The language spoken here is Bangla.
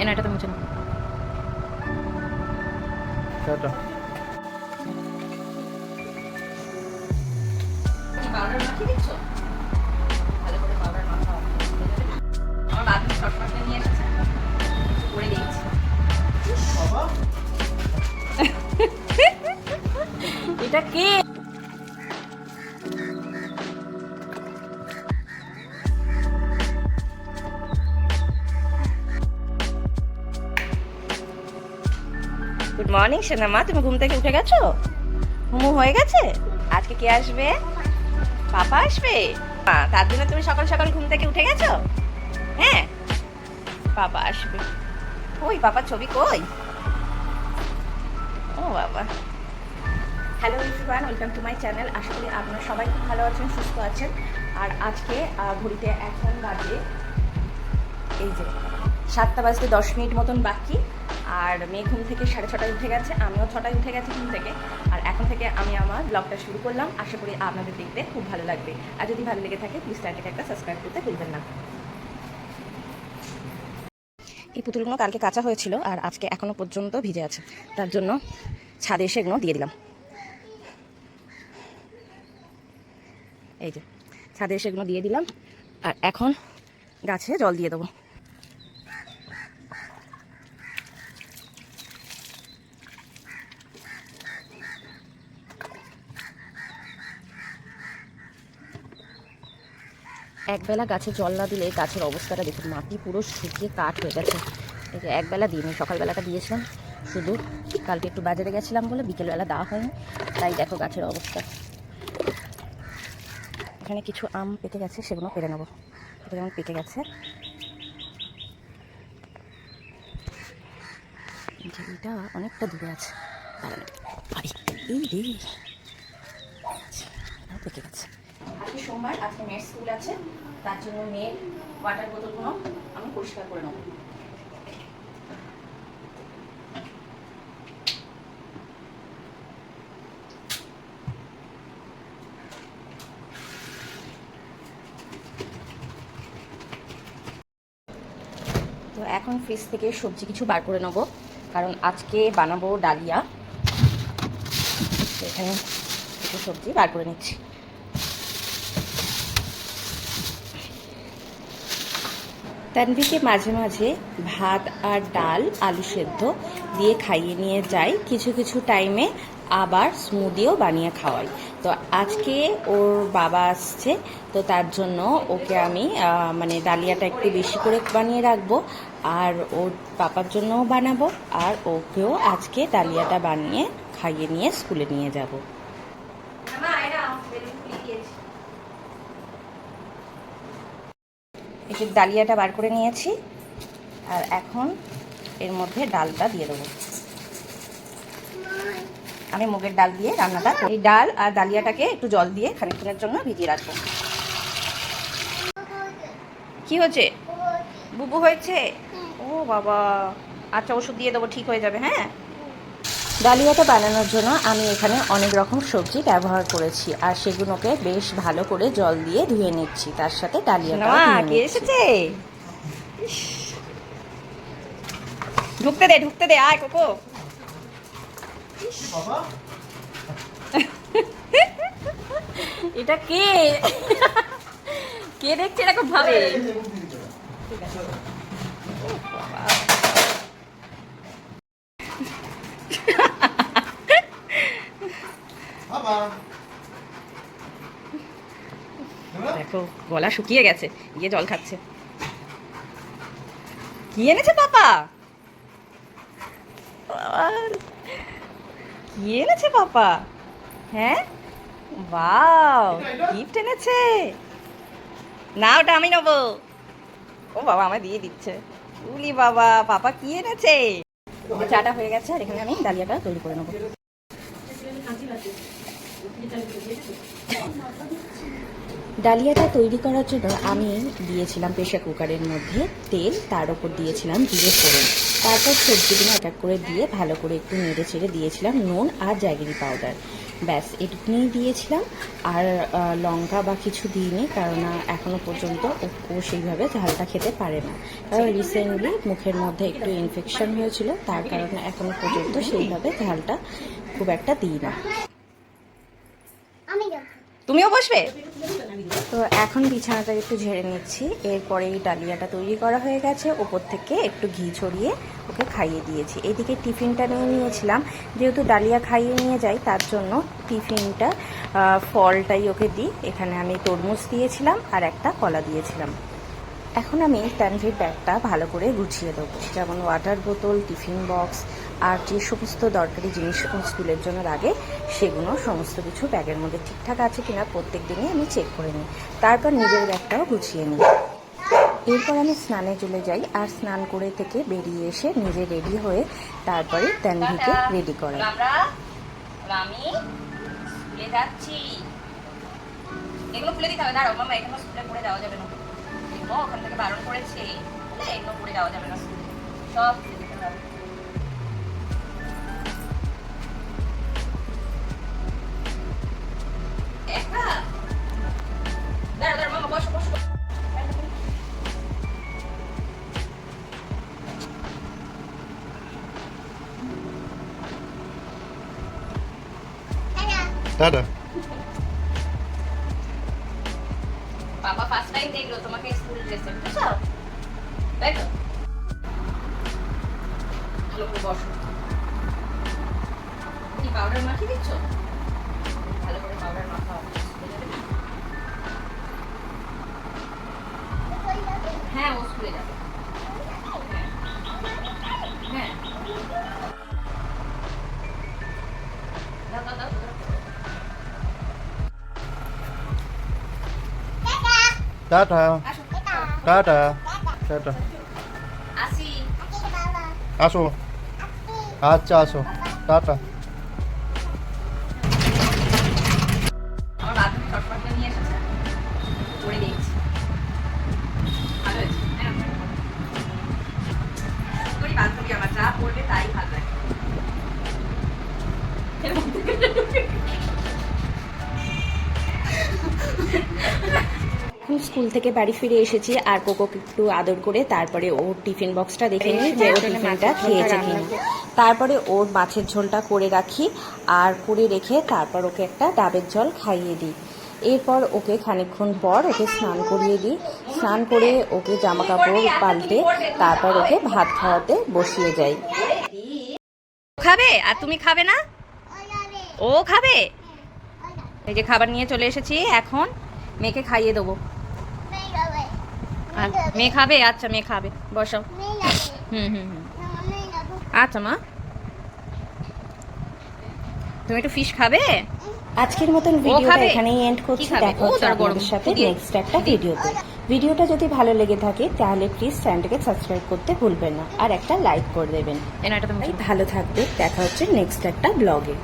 এনে এটা তো মুছে নাও। টাটা কি মাখিয়ে দিচ্ছ মর্নিং সোনামা তুমি ঘুম থেকে উঠে গেছো? ঘুমু হয়ে গেছে? আজকে কে আসবে? পাপা আসবে? তার জন্য তুমি সকাল সকাল ঘুম থেকে উঠে গেছো? হ্যাঁ পাপা আসবে। ওই পাপার ছবি কই? ও বাবা। Hello Ifran welcome to my channel আশা করি আপনারা সবাই খুব ভালো আছেন, সুস্থ আছেন। আর আজকে ঘড়িতে এখন বাজে, এই যে, সাতটা বাজতে দশ মিনিট মতন বাকি। আর মেয়ে ঘুম থেকে সাড়ে ছটায় উঠে গেছে, আমিও ছটায় উঠে গেছি ঘুম থেকে। আর এখন থেকে আমি আমার ব্লগটা শুরু করলাম। আশা করি আপনাদের দেখতে খুব ভালো লাগবে। আর যদি ভালো লেগে থাকে প্লিজ চ্যানেলটাকে একটা সাবস্ক্রাইব করতে ভুলবেন না। এই পুতুলগুলো কালকে কাঁচা হয়েছিল আর আজকে এখনও পর্যন্ত ভিজে আছে। তার জন্য ছাদে এসে এগুলো দিয়ে দিলাম। এই যে, ছাদে এসে এগুলো দিয়ে দিলাম। আর এখন গাছে জল দিয়ে দেবো। একবেলা গাছে জল না দিলে গাছের অবস্থাটা দেখুন মাটি পুরো শুকিয়ে কাঠ হয়ে গেছে। এই যে একবেলা দিইনি সকালবেলাটা দিয়েছিলাম শুধু কালকে একটু বাজারে গেছিলাম বলে বিকেলবেলা দেওয়া হয়নি তাই দেখো গাছের অবস্থা। এখানে কিছু আম পেকে গেছে সেগুলো পেরে নেব। যেমন পেকে গেছে। এটা অনেকটা দূরে আছে। এই আচ্ছা, পেকে গেছে। আজকে সোমবার, আজকে মেয়ের স্কুল আছে, তার জন্য মেয়ের ওয়াটার বোতলগুলো আমি পরিষ্কার করে নেব। তো এখন ফ্রিজ থেকে সবজি কিছু বার করে নেব, কারণ আজকে বানাবো ডালিয়া। এখানে কিছু সবজি বার করে নিচ্ছি। তানভিকে মাঝে মাঝে ভাত আর ডাল, আলু সেদ্ধ দিয়ে খাইয়ে নিয়ে যাই। কিছু কিছু টাইমে আবার স্মুদিও বানিয়ে খাওয়াই। তো আজকে ওর বাবা আসছে, তো তার জন্য ওকে আমি মানে ডালিয়াটা একটু বেশি করে বানিয়ে রাখব আর ওর পাপার জন্যও বানাবো আর ওকেও আজকে ডালিয়াটা বানিয়ে খাইয়ে নিয়ে স্কুলে নিয়ে যাব। এই যে ডালিয়াটা বার করে নিয়েছি, আর এখন এর মধ্যে ডালটা দিয়ে দেবো। আমি মুগের ডাল দিয়ে রান্নাটা। এই ডাল আর ডালিয়াটাকে একটু জল দিয়ে খানিকক্ষণের জন্য ভিজিয়ে রাখব। কি হচ্ছে বুবু হয়েছে? ও বাবা। আচ্ছা ওষুধ দিয়ে দেবো, ঠিক হয়ে যাবে হ্যাঁ? ডালিয়াটা বানানোর জন্য আমি এখানে অনেক রকম সবজি ব্যবহার করেছি আর সেগুলোকে বেশ ভালো করে জল দিয়ে ধুয়ে নিচ্ছি। তার সাথে ডালিয়াটা এসেছে? ঢুকতে দে ঢুকতে দে আয় কোকো। এটা কে? কে দেখছে এরকম ভাবে বাবা দেখো গলা শুকিয়ে গেছে গিয়ে জল খাচ্ছে। কি এনেছে পাপা? কি এনেছে পাপা? হ্যাঁ? বাও গিফট এনেছে। না ওটা আমি নেব। ও বাবা আমায় দিয়ে দিচ্ছে। উলি বাবা পাপা কি এনেছে? চাটা হয়ে গেছে আর এখানে আমি ডালিয়াটা তৈরি করে নেব। ডালিয়াটা তৈরি করার জন্য আমি দিয়েছিলাম প্রেশার কুকারের মধ্যে তেল, তার উপর দিয়েছিলাম জিরে ফোড়ন। তারপর সবজিগুলো এক এক করে দিয়ে ভালো করে একটু নেড়ে ছেড়ে দিয়েছিলাম নুন আর জ্যাগরি পাউডার। ব্যাস এটুকুনি দিয়েছিলাম। আর লঙ্কা বা কিছু দিইনি কারণ এখনও পর্যন্ত ও- সেইভাবে ঝালটা খেতে পারে না। কারণ রিসেন্টলি মুখের মধ্যে একটু ইনফেকশন হয়েছিল, তার কারণে এখনও পর্যন্ত সেইভাবে ঝালটা খুব একটা দিই না। তুমিও বসবে? তো এখন বিছানাটা একটু ঝেড়ে নিচ্ছি। এরপরে এই ডালিয়াটা তৈরি করা হয়ে গেছে। ওপর থেকে একটু ঘি ছড়িয়ে ওকে খাইয়ে দিয়েছি। এদিকে টিফিনটা নিয়ে নিয়েছিলাম। যেহেতু ডালিয়া খাইয়ে নিয়ে যাই, তার জন্য টিফিনটা ফলটাই ওকে দিই। এখানে আমি তরমুজ দিয়েছিলাম আর একটা কলা দিয়েছিলাম। এখন আমি ট্যানভির ব্যাগটা ভালো করে গুছিয়ে দেবো। যেমন ওয়াটার বোতল টিফিন বক্স আর যে সমস্ত দরকারি জিনিস স্কুলের জন্য লাগে সেগুলো সমস্ত কিছু ব্যাগের মধ্যে ঠিকঠাক আছে কিনা প্রত্যেক দিনই আমি চেক করে নিই। তারপর নিজের ব্যাগটাও গুছিয়ে নিই। এরপর আমি স্নানে চলে যাই আর স্নান করে থেকে বেরিয়ে এসে নিজে রেডি হয়ে তারপরে তানভিকে রেডি করে আমি যাচ্ছি। এগুলো খুলে দিতে হবে দাঁড়াও মামা এগুলো স্কুলে পড়ে যাওয়া যাবে না। এগুলো ওখান থেকে বারণ করেছে এগুলো পড়ে যাওয়া যাবে না। স্কুলে সব দিতে হবে। একা বাবা ফার্স্ট টাইম দেখল, তোমাকে স্কুল ড্রেসে বুঝছ? তাই তো ভালো করে বসো। কি পাউডার মাখিয়ে দিচ্ছ? ভালো করে পাউডার মাখাও? হ্যাঁ ও স্কুলে যাবে। টাটা টাটা টাটা আসো আচ্ছা আসো টাটা স্কুল থেকে বাড়ি ফিরে এসেছি আর কোকোকে একটু আদর করে তারপরে ওর টিফিন বক্সটা দেখে নিই যে ও টিফিনটা খেয়েছে কিনা তারপরে ওর মাছের ঝোলটা করে রাখি আর করে রেখে তারপর ওকে একটা ডাবের জল খাইয়ে দিই। এরপর ওকে খানিকক্ষণ পর ওকে স্নান করিয়ে দিই। স্নান করে ওকে জামা কাপড় পাল্টে তারপর ওকে ভাত খাওয়াতে বসিয়ে যাই। খাবে? আর তুমি খাবে না? ও খাবে? এই যে খাবার নিয়ে চলে এসেছি এখন মেয়েকে খাইয়ে দেবো। মেয়ে খাবে? আচ্ছা মেয়ে খাবে। বসাও। হুম হুম হুম। আচ্ছা মা। তুমি একটু ফিশ খাবে? আজকের মতন ভিডিওটা খাবে? এখানেই এন্ড করছি? দেখা হচ্ছে। আপনাদের সাথে নেক্সট একটা ভিডিওতে ভিডিওটা যদি ভালো লেগে থাকে তাহলে প্লিজ চ্যানেলটাকে সাবস্ক্রাইব করতে ভুলবেন না। আর একটা লাইক করে দেবেন। ভালো থাকবে। দেখা হচ্ছে নেক্সট একটা ব্লগে।